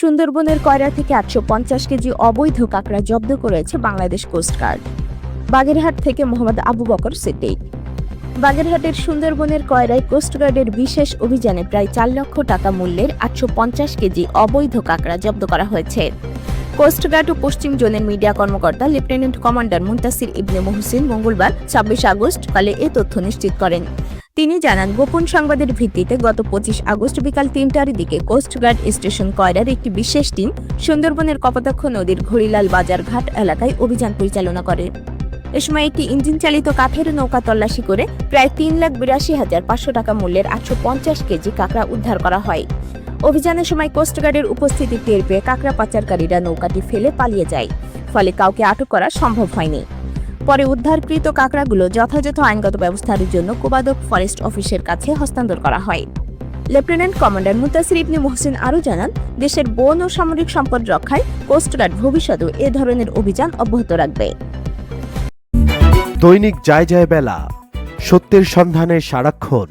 সুন্দরবনের কয়রা থেকে আটশো পঞ্চাশ কেজি অবৈধ কাঁকড়া জব্দ করেছে বাংলাদেশ কোস্টগার্ড বাগেরহাট থেকে মোহাম্মদ আবু বকর সিদ্দিক। বাগেরহাটের সুন্দরবনের কয়রায় কোস্টগার্ডের বিশেষ অভিযানে প্রায় চার লক্ষ টাকা মূল্যের আটশো পঞ্চাশ কেজি অবৈধ কাঁকড়া জব্দ করা হয়েছে। কোস্টগার্ড ও পশ্চিম জোনের মিডিয়া কর্মকর্তা লেফটেন্যান্ট কমান্ডার মুন্তাসির ইবনে মহসিন মঙ্গলবার ছাব্বিশ আগস্ট কালে এ তথ্য নিশ্চিত করেন। তিনি জানান, গোপন সংবাদের ভিত্তিতে গত পঁচিশ আগস্ট বিকাল তিনটার দিকে কোস্টগার্ড স্টেশন কয়রার একটি বিশেষ টিম সুন্দরবনের কপোতাক্ষ নদীর ঘড়িলাল বাজার ঘাট এলাকায় অভিযান পরিচালনা করে। এ সময় একটি ইঞ্জিন চালিত কাঠের নৌকা তল্লাশি করে প্রায় তিন লাখ বিরাশি হাজার পাঁচশো টাকা মূল্যের আটশো পঞ্চাশ কেজি কাঁকড়া উদ্ধার করা হয়। অভিযানের সময় কোস্টগার্ডের উপস্থিতি টের পেয়ে কাঁকড়া পাচারকারীরা নৌকাটি ফেলে পালিয়ে যায়, ফলে কাউকে আটক করা সম্ভব হয়নি। পরে উদ্ধারকৃত কাঁকড়াগুলো যথাযথ আইনগত ব্যবস্থার জন্য কোবাদক ফরেস্ট অফিসের কাছে হস্তান্তর করা হয়। লেফটেন্যান্ট কমান্ডার মুতাসির ইবনে মোহসেন আরও জানান, দেশের বন ও সামরিক সম্পদ রক্ষায় কোস্টগার্ড ভবিষ্যতেও এ ধরনের অভিযান অব্যাহত রাখবে। দৈনিক যায় যায় বেলা, সত্যের সন্ধানে সারাক্ষণ।